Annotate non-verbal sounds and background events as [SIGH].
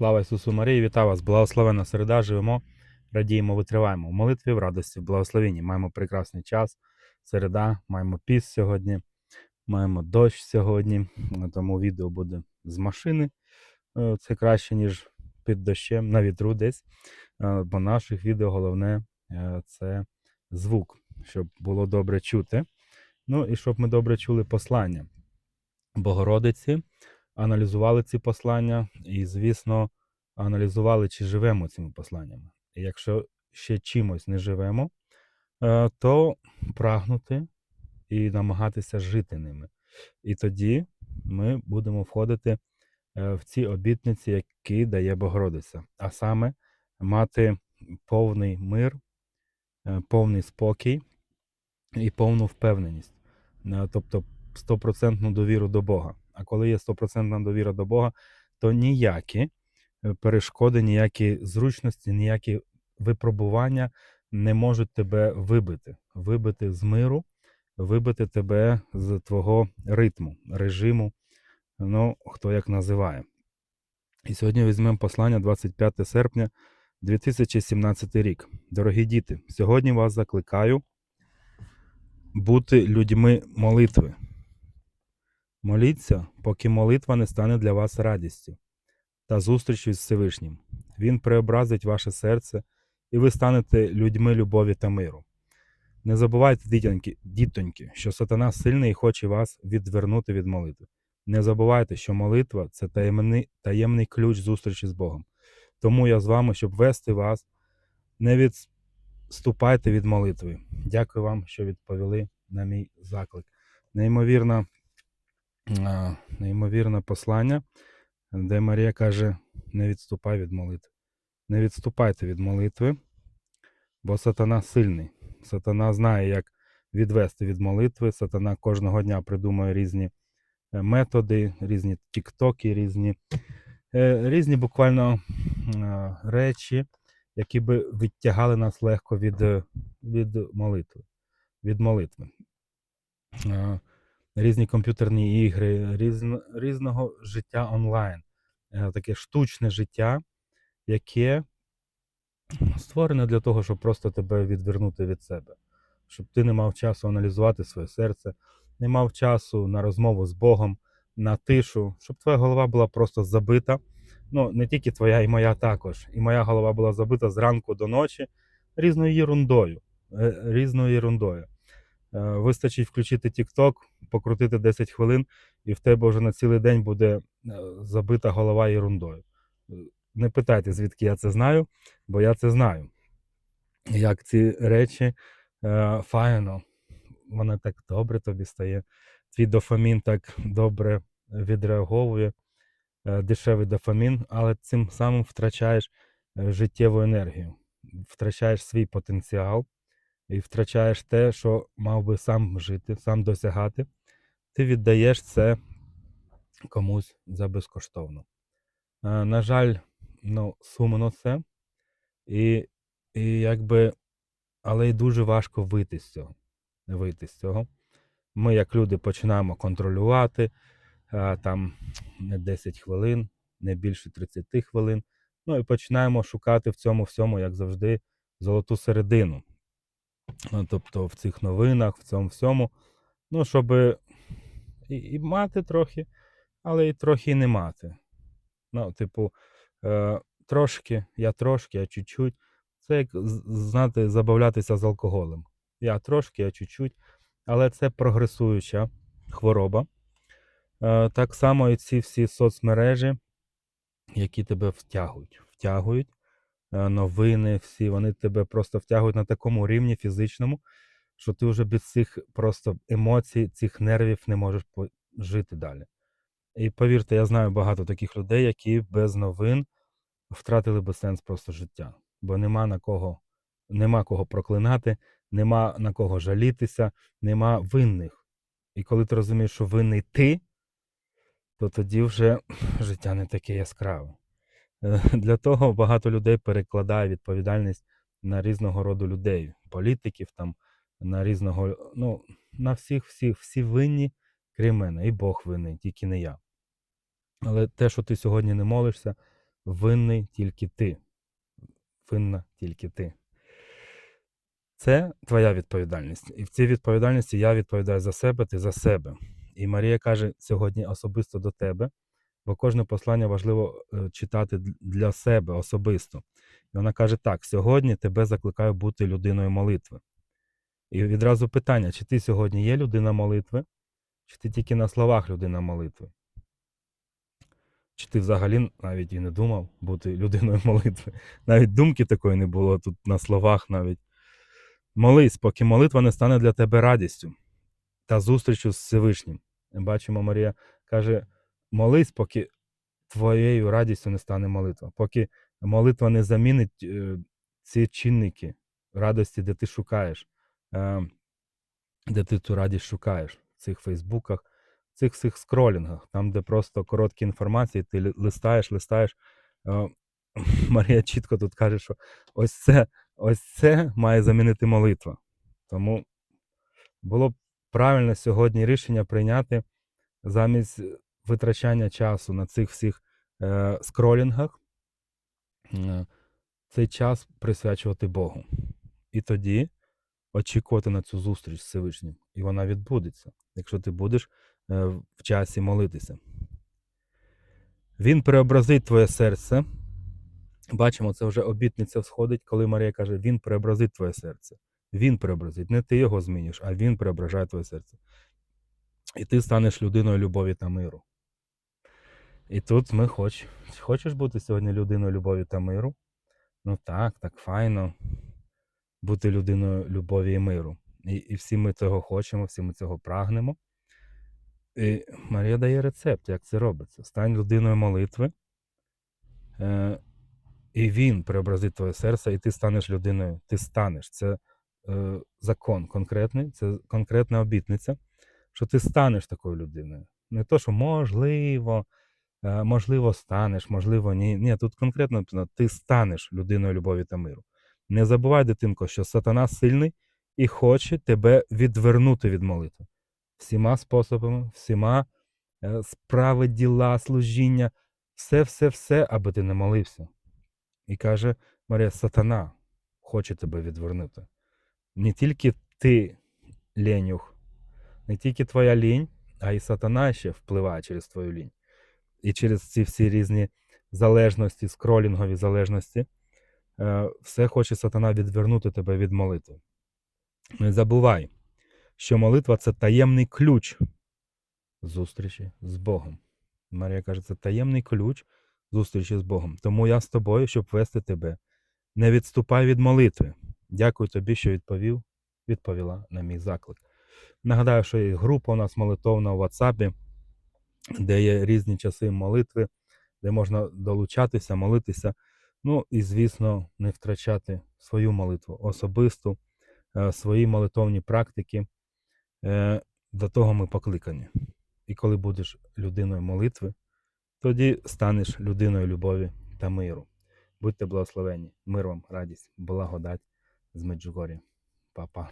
Слава Ісусу Марії, вітаю вас! Благословена середа, живемо, радіємо, витриваємо. В молитві, в радості, в благословенні. Маємо прекрасний час. Середа, маємо піс сьогодні, маємо дощ сьогодні. Тому відео буде з машини. Е, Це краще, ніж під дощем, на вітру десь. Е, Бо наших відео головне е, це звук, щоб було добре чути. Ну і щоб ми добре чули послання Богородиці аналізували ці послання і, звісно, аналізували, чи живемо цими посланнями. І якщо ще чимось не живемо, е, то прагнути і намагатися жити ними. І тоді ми будемо входити е, в ці обітниці, які дає Богородиця, а саме мати повний мир, е, повний спокій і повну впевненість, тобто стопроцентну довіру до Бога. А коли є стопроцентна довіра до Бога, то ніякі е, перешкоди, ніякі зручності, ніякі випробування не можуть тебе вибити, вибити з миру, вибити тебе з твого ритму, режиму, ну, хто як називає. І сьогодні візьмемо послання 25 серпня 2017 рік. Дорогі діти, сьогодні вас закликаю бути людьми молитви. Моліться, поки молитва не стане для вас радістю та зустрічю з Всевишнім. Він преобразить ваше серце, і ви станете людьми любові та миру. Не забувайте, дітоньки, дітоньки, що сатана сильний і хоче вас відвернути від молитви. Не забувайте, що молитва це таємний, таємний ключ зустрічі з Богом. Тому я з вами, щоб вести вас, не відступайте від молитви. Дякую вам, що відповіли на мій заклик. Неймовірна неймовірне послання, де Марія каже: не відступай від молитви. Не відступайте від молитви, бо сатана сильний. Сатана знає, як відвести від молитви. Сатана кожного дня придумує різні е, методи, різні тіктоки, різні, е, різні буквально речі, які би відтягали нас легко від, е, від молитви. Від молитви. Різні комп'ютерні ігри, різно, різного життя онлайн. Е, Таке штучне життя, яке створене для того, щоб просто тебе відвернути від себе, щоб ти не мав часу аналізувати своє серце, не мав часу на розмову з Богом, на тишу, щоб твоя голова була просто забита. Ну, не тільки твоя, і моя також. І моя голова була забита зранку до ночі різною ерундою. е, Різною ерундою. Е, Вистачить включити TikTok, покрутити 10 хвилин, і в тебе вже на цілий день буде е, забита голова ерундою. Е, Не питайте, звідки я це знаю, бо я це знаю. Як ці речі е, файно, воно так добре тобі стає. Твій дофамін так добре відреаговує, е, дешевий дофамін, але цим самим втрачаєш е, життєву енергію, втрачаєш свій потенціал і втрачаєш те, що мав би сам жити, сам досягати, ти віддаєш це комусь за безкоштовно. Е, На жаль, ну, сумно це, і, і якби, але й дуже важко вийти з цього. Вийти з цього. Ми, як люди, починаємо контролювати е, там не 10 хвилин, не більше 30 хвилин. Ну і починаємо шукати в цьому всьому, як завжди, золоту середину. Ну, тобто в цих новинах, в цьому всьому. Ну, щоб і, і мати трохи, але і трохи не мати. Ну, типу, е, трошки, я трошки, я чуть-чуть. Це як знати, забавлятися з алкоголем. Я трошки, я чуть-чуть. Але це прогресуюча хвороба. Е, так само і ці всі соцмережі, які тебе втягують. Втягують е, новини, всі, вони тебе просто втягують на такому рівні фізичному, що ти вже без цих просто емоцій, цих нервів не можеш жити далі. І повірте, я знаю багато таких людей, які без новин втратили би сенс просто життя. Бо нема на кого, нема кого проклинати, нема на кого жалітися, нема винних. І коли ти розумієш, що винний ти, то тоді вже [CLEARS THROAT] життя не таке яскраве. Е, Для того багато людей перекладає відповідальність на різного роду людей, політиків, там, на різного, ну, на всіх, всіх, всі винні, крім мене, і Бог винний, тільки не я. Але те, що ти сьогодні не молишся, винний тільки ти. Винна тільки ти. Це твоя відповідальність. І в цій відповідальності я відповідаю за себе, ти за себе. І Марія каже сьогодні особисто до тебе, бо кожне послання важливо е, читати для себе особисто. І вона каже: так, сьогодні тебе закликаю бути людиною молитви. І відразу питання: чи ти сьогодні є людина молитви, чи ти тільки на словах людина молитви? Чи ти взагалі навіть і не думав бути людиною [LAUGHS] молитви? Навіть думки такої не було тут на словах навіть. Молись, поки молитва не стане для тебе радістю та зустрічю з Всевишнім. Бачимо, Марія каже: молись, поки твоєю радістю не стане молитва, поки молитва не замінить е, ці чинники радості, де ти шукаєш, де ти ту радість шукаєш в цих Фейсбуках, в цих всіх скролінгах, там, де просто короткі інформації, ти листаєш, листаєш. Е, [LAUGHS] Марія чітко тут каже, що ось це, ось це має замінити молитва. Тому було б правильно сьогодні рішення прийняти замість витрачання часу на цих всіх е, скролінгах, е, цей час присвячувати Богу. І тоді очікувати на цю зустріч з Всевишнім. І вона відбудеться, якщо ти будеш е, в часі молитися. Він преобразить твоє серце. Бачимо, це вже обітниця всходить, коли Марія каже: Він преобразить твоє серце. Він преобразить. Не ти його зміниш, а він преображає твоє серце. І ти станеш людиною любові та миру. І тут ми хоч. Хочеш бути сьогодні людиною любові та миру? Ну так, так файно бути людиною любові і миру. І, і всі ми цього хочемо, всі ми цього прагнемо. І Марія дає рецепт, як це робиться. Стань людиною молитви, е, і він преобразить твоє серце, і ти станеш людиною. Ти станеш. Це е, закон конкретний, це конкретна обітниця, що ти станеш такою людиною. Не то, що можливо, е, можливо, станеш, можливо, ні. Ні, тут конкретно ти станеш людиною любові та миру. Не забувай, дитинко, що сатана сильний і хоче тебе відвернути від молитви. Всіма способами, всіма е, справи, діла, служіння, все, все, все, аби ти не молився. І каже Марія, сатана хоче тебе відвернути. Не тільки ти лінюх, не тільки твоя лінь, а й сатана ще впливає через твою лінь. І через ці всі різні залежності, скролінгові залежності, все хоче сатана відвернути тебе від молитви. Не забувай, що молитва це таємний ключ зустрічі з Богом. Марія каже, це таємний ключ зустрічі з Богом. Тому я з тобою, щоб вести тебе. Не відступай від молитви. Дякую тобі, що відповів, відповіла на мій заклик. Нагадаю, що є група у нас молитовна у WhatsApp, де є різні часи молитви, де можна долучатися, молитися. Ну і, звісно, не втрачати свою молитву особисту, е, свої молитовні практики. Е, До того ми покликані. І коли будеш людиною молитви, тоді станеш людиною любові та миру. Будьте благословені, мир вам, радість, благодать з Меджугор'я. Па-па.